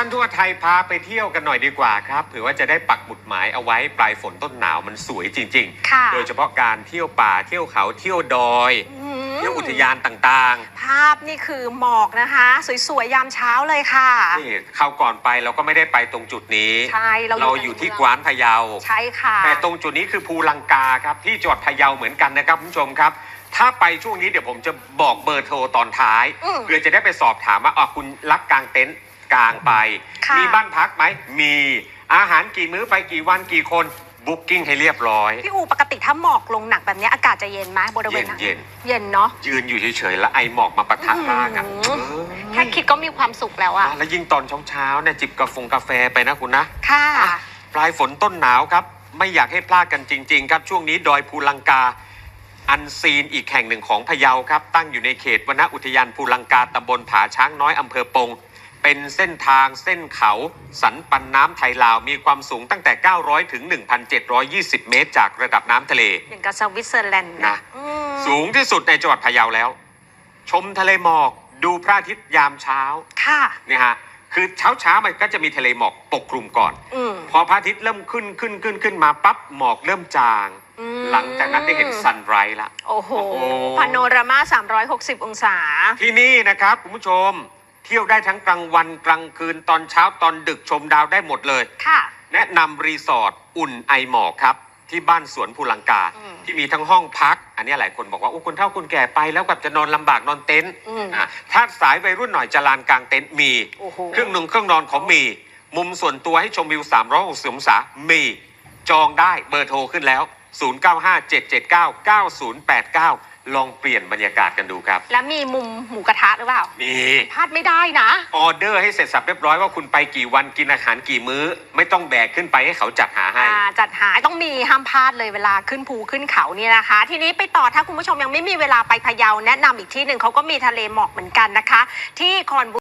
ชั่นทั่วไทยพาไปเที่ยวกันหน่อยดีกว่าครับเผื่อว่าจะได้ปักหมุดหมายเอาไว้ปลายฝนต้นหนาวมันสวยจริง ค่ะๆ โดยเฉพาะการเที่ยวป่าเที่ยวเขาเที่ยวดอยอืมเที่ยวอุทยานต่างภาพนี่คือหมอกนะคะ สวยๆ ยามเช้าเลยค่ะ ๆนี่เข้าวก่อนไปเราก็ไม่ได้ไปตรงจุดนี้ ใช่เราเราอยู่ที่กวานพะเยา ใช่ค่ะ แต่ตรงจุดนี้คือภูลังกาครับที่จังหวัดพะเยาเหมือนกันนะครับคุณผู้ชมครับ ถ้าไปช่วงนี้เดี๋ยวผมจะบอกเบอร์โทรตอนท้ายอืม เพื่อจะได้ไปสอบถามว่าอ๋อคุณรักกางเต็นท์ กลางไป ค่ะมีบ้านพักไหมมีอาหารกี่มื้อไปกี่วันกี่คนบุ๊กิ้งให้เรียบร้อย พี่อูปกติถ้าหมอกลงหนักแบบนี้อากาศจะเย็นไหมบริเวณนั้นเย็น เย็นเนาะยืนอยู่เฉยๆแล้วไอหมอกมาปะทะหน้ากันอื้อหือเออแค่คิดก็มีความสุขแล้วอะแล้วยิ่งตอนเช้าๆเนี่ยจิบกาแฟกาแฟไปนะคุณนะ ค่ะ ปลายฝนต้นหนาวครับ ไม่อยากให้พลาดกันจริง ๆ ครับ ช่วงนี้ดอยภูลังกา อันซีนอีกแห่งหนึ่งของพะเยาครับ ตั้งอยู่ในเขตวนอุทยานภูลังกาตำบลผาช้างน้อยอำเภอปง เป็นเส้นทางเส้นเขา สันปันน้ำไทยลาวมีความสูงตั้งแต่ 900 ถึง 1,720 เมตร จากระดับน้ำทะเล อย่างกับสวิตเซอร์แลนด์นะอืมสูงที่สุดในจังหวัดพะเยาแล้ว ชมทะเลหมอกดูพระอาทิตย์ยามเช้าค่ะ เนี่ยฮะคือเช้าเช้าๆมันก็จะมีทะเลหมอกปกคลุมก่อน อืม พอพระอาทิตย์เริ่มขึ้นขึ้นขึ้นขึ้นมาปั๊บหมอกเริ่มจาง อืม หลังจากนั้นได้เห็นซันไรส์ละ โอ้โห โอ้โห พาโนรามา 360 องศา ที่นี่นะครับ คุณผู้ชมเที่ยวได้ทั้งกลางวันกลางคืนตอนเช้าตอนดึกชมดาวได้หมดเลย ค่ะ แนะนำรีสอร์ทอุ่นไอหมอกครับ ที่บ้านสวนภูลังกา อืมที่มีทั้งห้องพัก อันนี้หลายคนบอกว่าโอ้คุณเท่าคุณแก่ไปแล้วกับจะนอนลำบากนอนเต็นท์อืมอะถ้าสายวัยรุ่นหน่อยจะลานกลางเต็นท์มี โอ้โห เครื่องนุ่งเครื่องนอนเขามี มุมส่วนตัวให้ชมวิว 360องศามี จองได้เบอร์โทรขึ้นแล้ว 0957799089 ลองเปลี่ยนบรรยากาศกันดูครับ แล้วมีมุมหมูกระทะหรือเปล่า มีพลาดไม่ได้นะ ออเดอร์ให้เสร็จสับเรียบร้อยว่าคุณไปกี่วันกินอาหารกี่มื้อ ไม่ต้องแบกขึ้นไปให้เขาจัดหาให้ อ่าจัดหาต้องมีห้ามพลาดเลยเวลาขึ้นภูขึ้นเขาเนี่ยนะคะ ทีนี้ไปต่อถ้าคุณผู้ชมยังไม่มีเวลาไปพะเยาแนะนำอีกที่หนึ่งเขาก็มีทะเลหมอกเหมือนกันนะคะ ที่คอนบุ